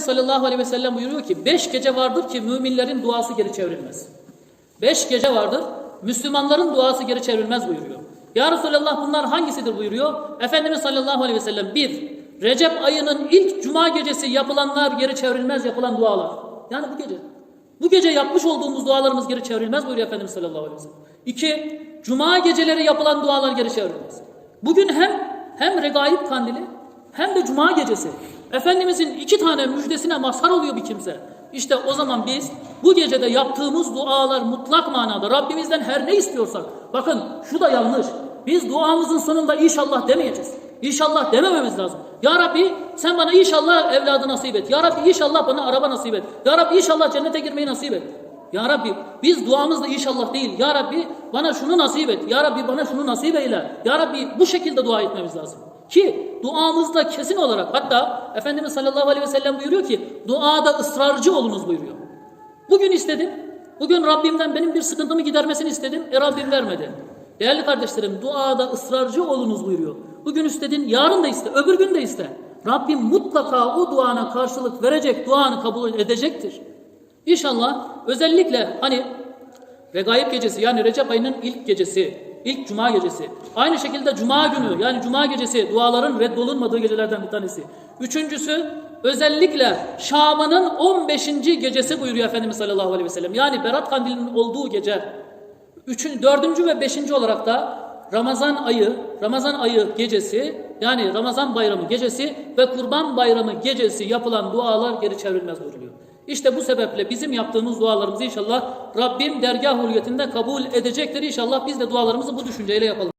Efendimiz sallallahu aleyhi ve sellem buyuruyor ki beş gece vardır ki müminlerin duası geri çevrilmez. Beş gece vardır Müslümanların duası geri çevrilmez buyuruyor. Ya Resulallah bunlar hangisidir buyuruyor. Efendimiz sallallahu aleyhi ve sellem bir Recep ayının ilk cuma gecesi yapılanlar geri çevrilmez yapılan dualar. Yani bu gece. Bu gece yapmış olduğumuz dualarımız geri çevrilmez buyuruyor Efendimiz sallallahu aleyhi ve sellem. İki, cuma geceleri yapılan dualar geri çevrilmez. Bugün hem hem regaib kandili hem de cuma gecesi. Efendimizin iki tane müjdesine mazhar oluyor bir kimse. İşte o zaman biz bu gecede yaptığımız dualar mutlak manada Rabbimizden her ne istiyorsak. Bakın şu da yanlış. Biz duamızın sonunda inşallah demeyeceğiz. İnşallah demememiz lazım. Ya Rabbi sen bana inşallah evladı nasip et. Ya Rabbi inşallah bana araba nasip et. Ya Rabbi inşallah cennete girmeyi nasip et. Ya Rabbi biz duamızda inşallah değil. Ya Rabbi bana şunu nasip et. Ya Rabbi bana şunu nasip eyle. Ya Rabbi bu şekilde dua etmemiz lazım. Ki duamızda kesin olarak hatta Efendimiz sallallahu aleyhi ve sellem buyuruyor ki duada ısrarcı olunuz buyuruyor. Bugün istedim. Bugün Rabbimden benim bir sıkıntımı gidermesini istedim. E Rabbim vermedi. Değerli kardeşlerim duada ısrarcı olunuz buyuruyor. Bugün istedin yarın da iste öbür gün de iste. Rabbim mutlaka o duana karşılık verecek duanı kabul edecektir. İnşallah özellikle hani Regaib gecesi yani Recep ayının ilk gecesi, ilk cuma gecesi. Aynı şekilde cuma günü yani cuma gecesi duaların reddolunmadığı gecelerden bir tanesi. Üçüncüsü özellikle Şaban'ın 15. gecesi buyuruyor Efendimiz sallallahu aleyhi ve sellem. Yani Berat Kandili'nin olduğu gece. Üçün, dördüncü ve beşinci olarak da Ramazan ayı, Ramazan ayı gecesi yani Ramazan bayramı gecesi ve Kurban bayramı gecesi yapılan dualar geri çevrilmez buyuruyor. İşte bu sebeple bizim yaptığımız dualarımızı inşallah Rabbim dergah huliyetinde kabul edecektir. İnşallah biz de dualarımızı bu düşünceyle yapalım.